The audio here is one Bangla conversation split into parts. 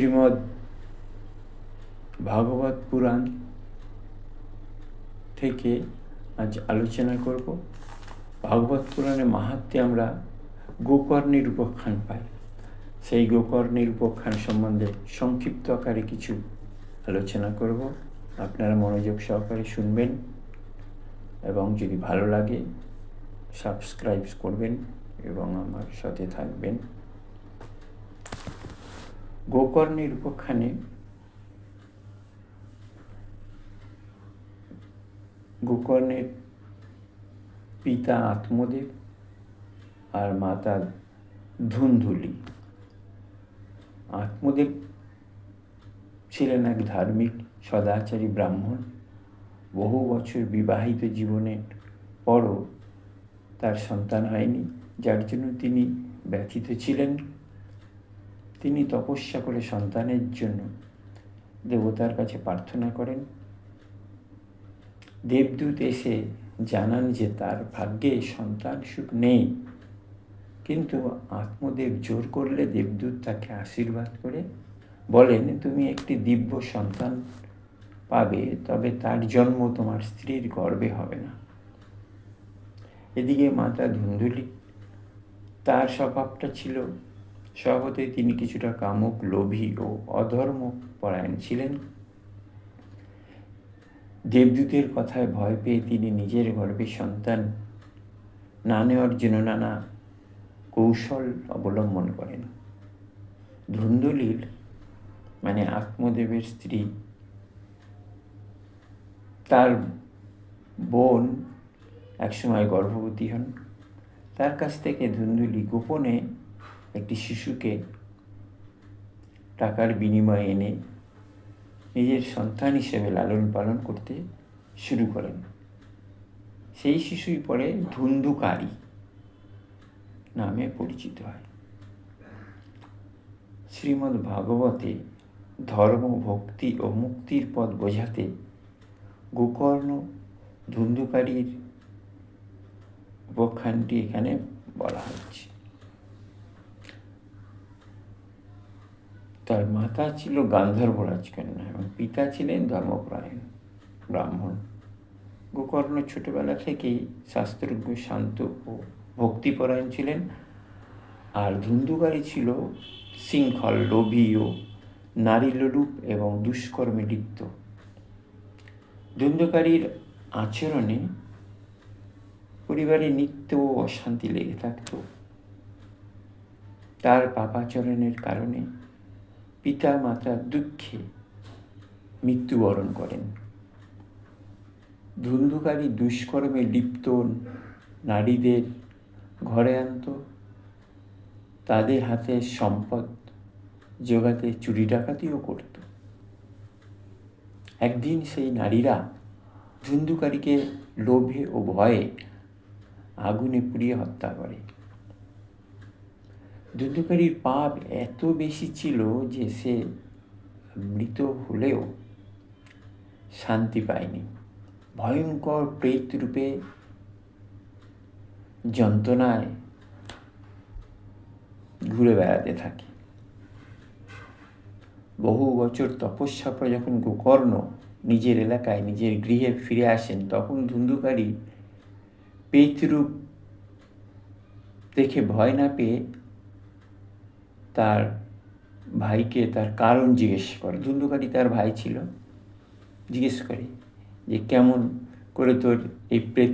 শ্রীমদ্ ভাগবত পুরাণ থেকে আজ আলোচনা করব। ভাগবত পুরাণে মাহাত্মে আমরা গোকর্ণের উপাখ্যান পাই। সেই গোকর্ণের উপাখ্যান সম্বন্ধে সংক্ষিপ্ত আকারে কিছু আলোচনা করব। আপনারা মনোযোগ সহকারে শুনবেন এবং যদি ভালো লাগে, সাবস্ক্রাইব করবেন এবং আমার সাথে থাকবেন। গোকর্ণের উপাখ্যানে গোকর্ণের পিতা আত্মদেব আর মাতা ধুন্ধুলি। আত্মদেব ছিলেন এক ধার্মিক সদাচারী ব্রাহ্মণ। বহু বছর বিবাহিত জীবনের পরও তার সন্তান হয়নি, যার জন্য তিনি ব্যথিত ছিলেন। তিনি তপস্যা করে সন্তানের জন্য দেবতার কাছে প্রার্থনা করেন। দেবদূত এসে জানান যে তার ভাগ্যে সন্তান সুখ নেই। কিন্তু আত্মদেব জোর করলে দেবদূত তাকে আশীর্বাদ করে বলেন, তুমি একটি দিব্য সন্তান পাবে, তবে তার জন্ম তোমার স্ত্রীর গর্বে হবে না। এদিকে মাতা ধুন্দুলি, তার স্বভাবটা ছিল স্বভাবতই তিনি কিছুটা কামুক, লোভী ও অধর্ম পরায়ণ ছিলেন। দেবদূতের কথায় ভয় পেয়ে তিনি নিজের গর্বে সন্তান না নেওয়ার জন্য নানা কৌশল অবলম্বন করেন। ধুন্দুলির মানে আত্মদেবের স্ত্রী, তার বোন একসময় গর্ভবতী হন। তার কাছ থেকে ধুন্দুলি গোপনে একটি শিশুকে টাকার বিনিময়ে এনে নিজের সন্তান হিসেবে লালন পালন করতে শুরু করেন। সেই শিশুই পরে ধুন্দুকারী নামে পরিচিত হয়। শ্রীমদ্ ভাগবতে ধর্ম, ভক্তি ও মুক্তির পথ বোঝাতে গোকর্ণ ধুন্ধুকারীর উপাখ্যানটি এখানে বলা হচ্ছে তার মাতা ছিল গান্ধর্ব রাজকন্যা এবং পিতা ছিলেন ধর্মপরায়ণ ব্রাহ্মণ। গোকর্ণ ছোটবেলা থেকেই শাস্ত্রজ্ঞ, শান্ত ও ভক্তিপরায়ণ ছিলেন। আর ধুন্ধুকারী ছিল শৃঙ্খল লোভী ও নারী লোলুপ এবং দুষ্কর্মে লিপ্ত। ধুন্ধুকারীর আচরণে পরিবারে নিত্য অশান্তি লেগে থাকত। তার পাপাচরণের কারণে পিতা মাতার দুঃখে মৃত্যুবরণ করেন। ধুন্ধুকারী দুষ্কর্মে লিপ্ত নারীদের ঘরে আনত। তাদের হাতে সম্পদ জোগাতে চুরি ডাকাতিও করত। একদিন সেই নারীরা ধুন্ধুকারীকে লোভে ও ভয়ে আগুনে পুড়িয়ে হত্যা করে। ধুন্ধুকারীর পাপ এত বেশি ছিল যে সে মৃত হলেও শান্তি পায়নি। ভয়ঙ্কর প্রেত রূপে যন্ত্রণায় ঘুরে বেড়াতে থাকে। বহু বছর তপস্যা পরে যখন গোকর্ণ নিজের এলাকায় নিজের গৃহে ফিরে আসেন, তখন ধুন্ধুকারী পেতরূপ দেখে ভয় না পেয়ে তার ভাইকে তার কারণ জিজ্ঞেস করে। ধুন্ধুকারী তার ভাই ছিল। জিজ্ঞেস করে যে, কেমন করে তোর এই প্রেত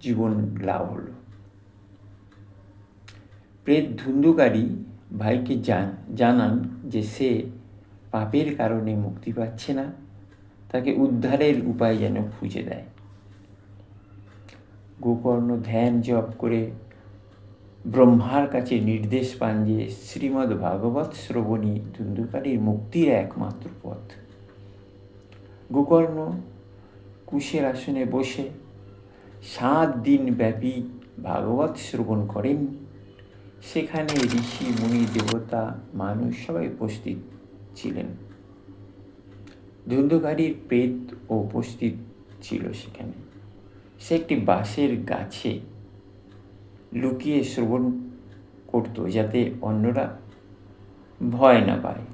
জীবন লাভ হলো? প্রেত ধুন্ধুকারী ভাইকে জান, জানান যে, সে পাপের কারণে মুক্তি পাচ্ছে না। তাকে উদ্ধারের উপায় যেন খুঁজে দেয়। গোকর্ণ ধ্যান জপ করে ব্রহ্মার কাছে নির্দেশ পান যে শ্রীমদ্ ভাগবত শ্রবণী ধুন্ধুকারীর মুক্তির একমাত্র পথ। গোকর্ণ কুশের আসনে বসে সাত দিন ব্যাপী ভাগবত শ্রবণ করেন। সেখানে ঋষি, মুনি, দেবতা, মানুষ সবাই উপস্থিত ছিলেন। ধুন্ধুকারীর প্রেত উপস্থিত ছিল সেখানে। সে একটি বাঁশের গাছে লুকিয়ে শ্রবণ করত যাতে অন্যরা ভয় না পায়।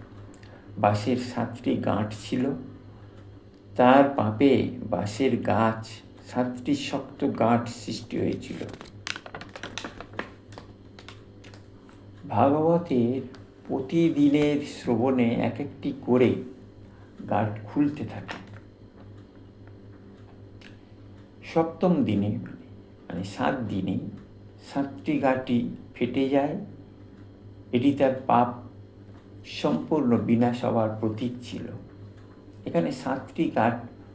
বাঁশের সাতটি গাঁট ছিল। তার পাপে বাঁশের গাছ, সাতটি শক্ত গাঁট সৃষ্টি হয়েছিল। ভাগবতের প্রতিদিনের শ্রবণে এক একটি করে গাঁট খুলতে থাকে। সপ্তম দিনে মানে সাত দিনে সাতটি গাঁটি ফেটে যায়। এটি তার পাপ সম্পূর্ণ বিনাশ হওয়ার প্রতীক ছিল। এখানে সাতটি গাঁট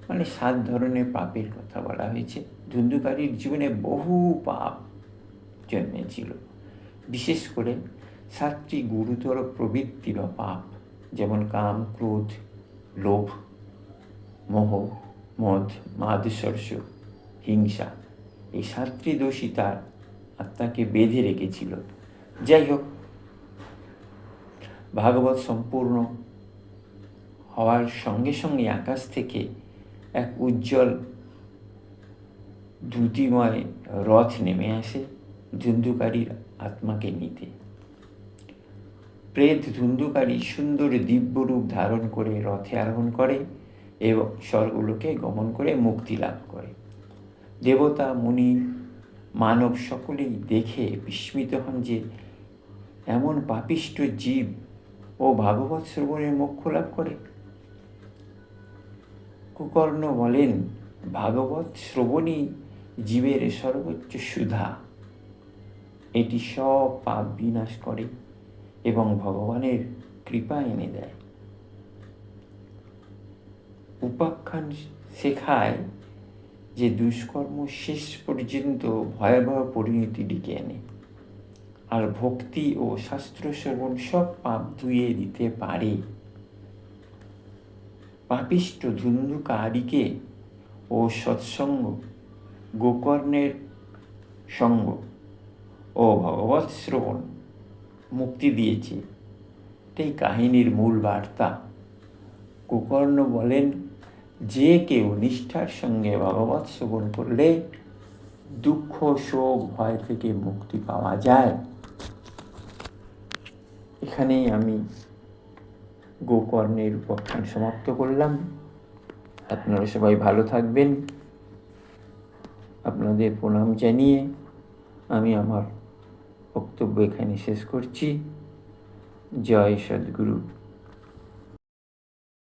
মানে সাত ধরনের পাপের কথা বলা হয়েছে। ধুন্ধুকারীর জীবনে বহু পাপ জন্মেছিল। বিশেষ করে সাতটি গুরুতর প্রবৃত্তি বা পাপ, যেমন কাম, ক্রোধ, লোভ, মোহ, মদ মাদসর্ষ হিংসা। এই সাতটি দোষী তার আত্মাকে বেঁধে রেখেছিল। যাই হোক, ভাগবত সম্পূর্ণ হওয়ার সঙ্গে সঙ্গে আকাশ থেকে এক উজ্জ্বল দ্যুতিময় রথ নেমে আসে ধুন্ধুকারীর আত্মাকে নিতে। প্রেত ধুন্ধুকারী সুন্দর দিব্যরূপ ধারণ করে রথে আরোহণ করে এবং স্বর্গলোকে গমন করে মুক্তি লাভ করে। দেবতা, মুনি মানব সকলেই দেখে বিস্মিত হন যে এমন পাপিষ্ট জীব ও ভাগবত শ্রবণের মোক্ষ লাভ করে। কুকর্ণ বলেন, ভাগবত শ্রবণই জীবের সর্বোচ্চ সুধা। এটি সব পাপ বিনাশ করে এবং ভগবানের কৃপা এনে দেয়। উপাখ্যান শেখায় যে দুষ্কর্ম শেষ পর্যন্ত ভয়াবহ পরিণতি ডেকে আনে। আর ভক্তি ও শাস্ত্র শ্রবণ সব পাপ ধুয়ে দিতে পারে। পাপিষ্ট ধুন্ধুকারীকে ও সৎসঙ্গ, গোকর্ণের সঙ্গ ও ভগবৎ শ্রবণ মুক্তি দিয়েছে। এটাই কাহিনীর মূল বার্তা। গোকর্ণ বলেন যে কেউ নিষ্ঠার সঙ্গে ভগবৎ শ্রবণ করলে দুঃখ, শোক, ভয় থেকে মুক্তি পাওয়া যায়। এখানেই আমি গোকর্ণের উপাখ্যান সমাপ্ত করলাম। আপনারা সবাই ভালো থাকবেন। আপনাদের প্রণাম জানিয়ে আমি আমার বক্তব্য এখানে শেষ করছি। জয় সদ্গুরু।